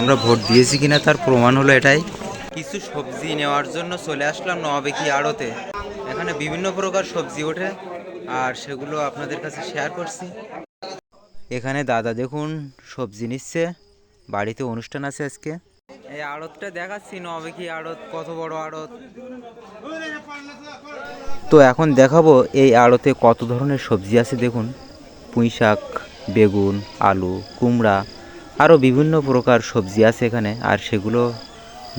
আমরা ভোট দিয়েছি কিনা তার প্রমাণ হলো এটাই। কিছু সবজি নেওয়ার জন্য চলে আসলাম নবেকি আড়তে। এখানে বিভিন্ন প্রকার সবজি ওঠে, আর সেগুলো আপনাদের কাছে শেয়ার করছি। এখানে দাদা দেখুন, সবজি নিচ্ছে, বাড়িতে অনুষ্ঠান আছে আজকে। এই আড়তটা দেখাচ্ছি নবেকি আড়ত, কত বড় আড়ত। তো এখন দেখাবো এই আড়তে কত ধরনের সবজি আছে, দেখুন। পুঁই শাক বেগুন, আলু, কুমড়া আরও বিভিন্ন প্রকার সবজি আছে এখানে, আর সেগুলো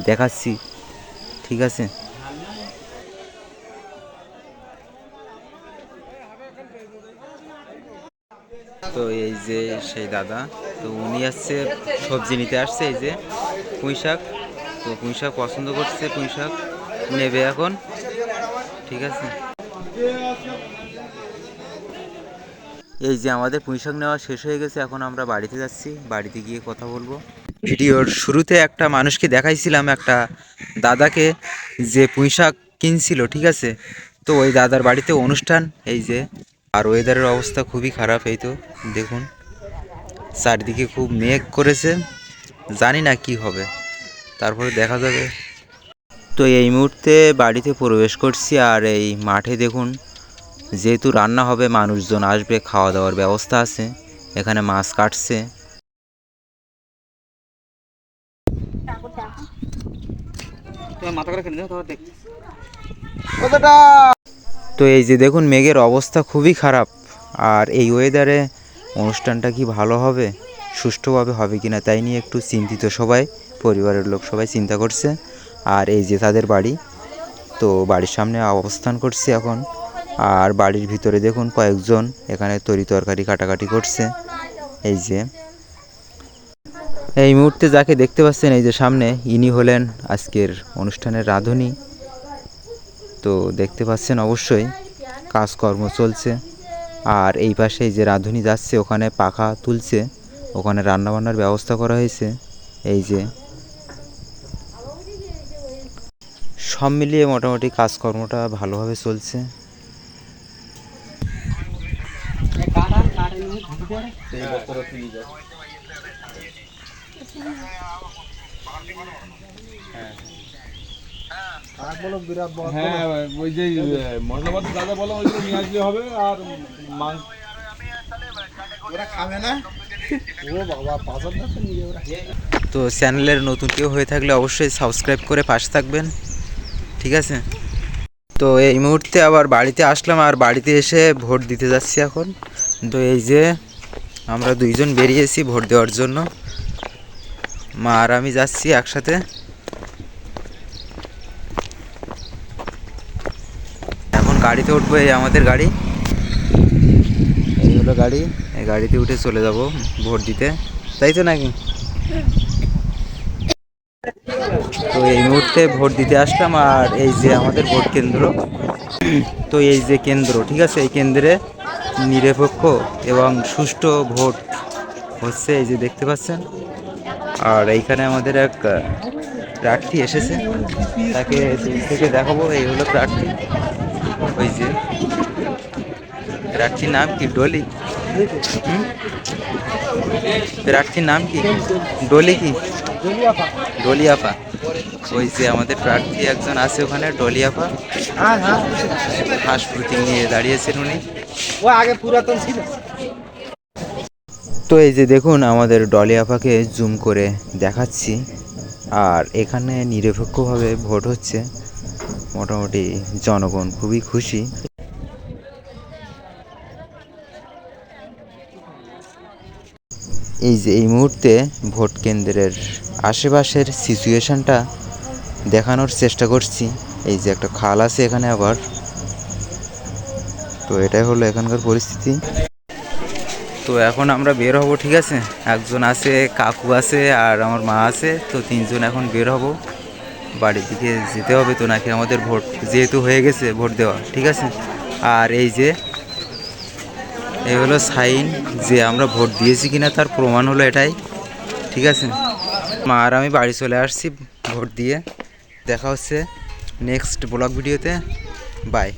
দেখাচ্ছি। ঠিক আছে? তো এই যে সেই দাদা, তো উনি আসছে সবজি নিতে আসছে, এই যে পুঁই শাক। তো পুঁই শাক পছন্দ করছে, পুঁই শাক নেবে এখন। ঠিক আছে? এই যে আমাদের পুঁইশাক নেওয়া শেষ হয়ে গেছে, এখন আমরা বাড়িতে যাচ্ছি। বাড়িতে গিয়ে কথা বলব। ভিডিওর শুরুতে একটা মানুষকে দেখাইছিলাম, একটা দাদাকে যে পুঁইশাক কিনছিল, ঠিক আছে? তো ওই দাদার বাড়িতে অনুষ্ঠান, এই যে। আর ওয়েদারের অবস্থা খুবই খারাপ, এই তো, দেখুন। চারদিকে খুব মেঘ করেছে। জানি না কি হবে। তারপরে দেখা যাবে। তো এই মুহূর্তে বাড়িতে প্রবেশ করছি, আর এই মাঠে দেখুন যেহেতু রান্না হবে মানুষজন আসবে খাওয়া দাওয়ার ব্যবস্থা আছে এখানে মাছ কাটছে। তো এই যে দেখুন মেঘের অবস্থা খুবই খারাপ। আর এই ওয়েদারে অনুষ্ঠানটা কি ভালো হবে সুষ্ঠুভাবে হবে কি না তাই নিয়ে একটু চিন্তিত সবাই পরিবারের লোক সবাই চিন্তা করছে। আর এই যে তাদের বাড়ি তো বাড়ির সামনে অবস্থান করছি এখন। আর বাড়ির ভিতরে দেখুন কয়েকজন এখানে তরি তরকারি কাটাকাটি করছে। এই যে। এই মুহূর্তে যাকে দেখতে পাচ্ছেন, এই যে সামনে ইনি হলেন আজকের অনুষ্ঠানের রাঁধুনি। তো দেখতে পাচ্ছেন অবশ্যই কাজকর্ম চলছে। আর এই পাশে যে রাঁধুনি যাচ্ছে, ওখানে পাখা তুলছে, ওখানে রান্নাবান্নার ব্যবস্থা করা হয়েছে। এই যে। সব মিলিয়ে মোটামুটি কাজকর্মটা ভালোভাবে চলছে। হ্যাঁ তো চ্যানেলের নতুন কেউ হয়ে থাকলে অবশ্যই সাবস্ক্রাইব করে পাশে থাকবেন, ঠিক আছে? তো এই মুহূর্তে আবার বাড়িতে আসলাম, আর বাড়িতে এসে ভোট দিতে যাচ্ছি এখন। তো এই যে আমরা দুইজন বেরিয়েছি ভোট দেওয়ার জন্য। মা আর আমি যাচ্ছি একসাথে। এখন গাড়িতে উঠবো, এই আমাদের গাড়ি। এই হলো গাড়ি। এই গাড়িতে উঠে চলে যাব ভোট দিতে। তাই তো নাকি? তো এই মুহূর্তে ভোট দিতে আসলাম আর এই যে আমাদের ভোট কেন্দ্র। তো এই যে কেন্দ্র, ঠিক আছে? এই কেন্দ্রে নিরপেক্ষ এবং সুষ্ঠু ভোট হচ্ছে এই যে দেখতে পাচ্ছেন। আর এইখানে আমাদের এক প্রার্থী এসেছে। তাকে থেকে দেখাবো, এই হলো প্রার্থী। ওই যে প্রার্থীর নাম কি? ডলি? প্রার্থীর নাম কি? ডলি কি? ডলিয়াপা। ওই যে আমাদের প্রার্থী একজন আছে ওখানে হ্যাঁ হাঁস প্রতীক নিয়ে দাঁড়িয়েছেন উনি। ও আগে পুরাতন ছিল। তো এই যে দেখুন, আমাদের ডলিয়াপাকে জুম করে দেখাচ্ছি। আর এখানে নিরপেক্ষভাবে ভোট হচ্ছে। মোটামুটি জনগণ খুবই খুশি। এই যে এই মুহূর্তে ভোট কেন্দ্রের আশেপাশের সিচুয়েশনটা দেখানোর চেষ্টা করছি। এই যে একটা খাল আছে এখানে আবার। তো এটাই হলো এখানকার পরিস্থিতি। তো এখন আমরা বের হব, ঠিক আছে? একজন আছে, কাকু আছে, আর আমার মা আছে, তো তিনজন এখন বের হব। বাড়ির দিকে যেতে হবে তো, নাকি আমাদের ভোট যেহেতু হয়ে গেছে, ভোট দেওয়া, ঠিক আছে? আর এই যে, এই হলো সাইন, যে আমরা ভোট দিয়েছি কিনা তার প্রমাণ হলো এটাই, ঠিক আছে? মা আর আমি বাড়ি চলে আসছি ভোট দিয়ে। দেখা হচ্ছে নেক্সট ব্লগ ভিডিওতে। বাই।